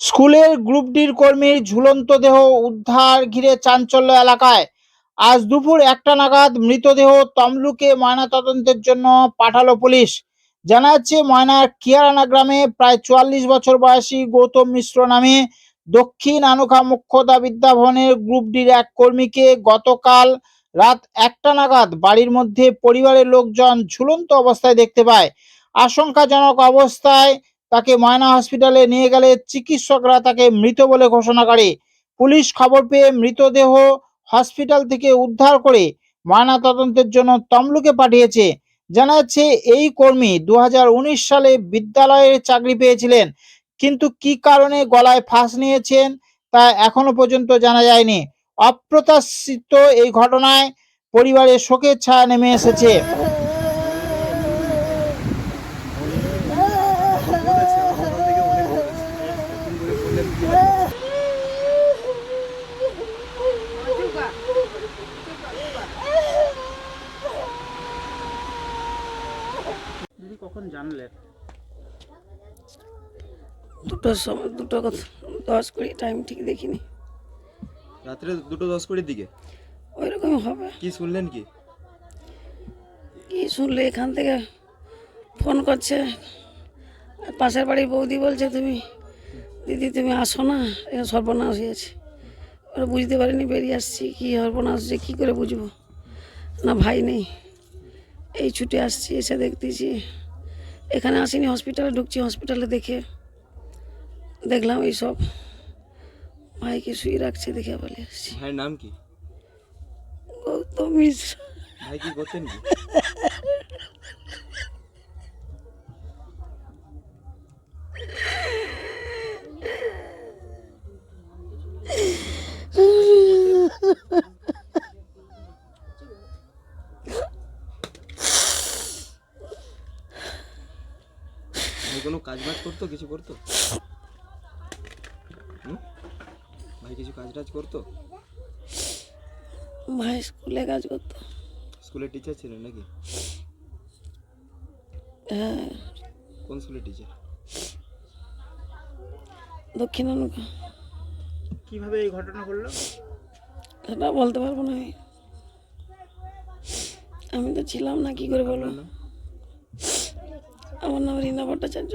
স্কুলের গ্রুপ ডির কর্মীর ঝুলন্ত দেহ উদ্ধার ঘিরে চাঞ্চল্য এলাকায়। আজ দুপুর একটা নাগাদ মৃতদেহ তমলুকে ময়নাতদন্তের জন্য পাঠালো পুলিশ। জানা যাচ্ছে, ময়নার কিয়ারানা গ্রামে প্রায় চুয়াল্লিশ বছর বয়সী গৌতম মিশ্র নামে দক্ষিণ আনুখা মুখ্যদা বিদ্যাভবনের গ্রুপ ডির এক কর্মীকে গতকাল রাত একটা নাগাদ বাড়ির মধ্যে পরিবারের লোকজন ঝুলন্ত অবস্থায় দেখতে পায়। আশঙ্কাজনক অবস্থায় তাকে ময়না হসপিটালে নিয়ে গেলে চিকিৎসকরা তাকে মৃত বলে ঘোষণা করে। পুলিশ খবর পেয়ে মৃতদেহ হসপিটাল থেকে উদ্ধার করে ময়না তদন্তের জন্য তমলুকে পাঠিয়েছে। জানা যাচ্ছে, এই কর্মী দু হাজার উনিশ সালে বিদ্যালয়ে চাকরি পেয়েছিলেন, কিন্তু কি কারণে গলায় ফাঁস নিয়েছেন তা এখনও পর্যন্ত জানা যায়নি। অপ্রত্যাশিত এই ঘটনায় পরিবারের শোকের ছায়া নেমে এসেছে। কখন জানলেন দুটোর সময় দুটো কথা দশ কুড়ি টাইম ঠিক দেখিনি। রাত্রে দুটো দশ কুড়ির দিকে? ওই রকমই হবে। কি শুনলেন কি? কি শুনলে? এখান থেকে ফোন করছে। আর পাশের বাড়ির বৌদি বলছে তুমি দিদি তুমি আসো না এখানে সর্বনাশ হয়েছে। ওরা বুঝতে পারিনি বেরিয়ে আসছি কী সর্বনাশ যে কী করে বুঝব? না ভাই নেই। এই ছুটে আসছি এসে দেখতেছি এখানে আসিনি হসপিটালে ঢুকছি হসপিটালে দেখে দেখলাম এইসব। ভাইকে শুয়ে রাখছে দেখে বলে আসছি ভাইয়ের নাম কি? গৌতম মিশ্র। ভাই কি করতেন কি ভাই কোনো কাজ বাজ করতো কিছু করতো? ভাই কিছু কাজ টাজ করতো? ভাই স্কুলে কাজ করতো। স্কুলের টিচার ছিলেন নাকি? হ্যাঁ। কোন স্কুলের টিচার দক্ষিণ অনুকা কীভাবে এই ঘটনা ঘটলো? সেটা বলতে পারব না আমি। আমি তো ছিলাম না কি করে বলব? আপনার নাম? আমার নাম রীনা ভট্টাচার্য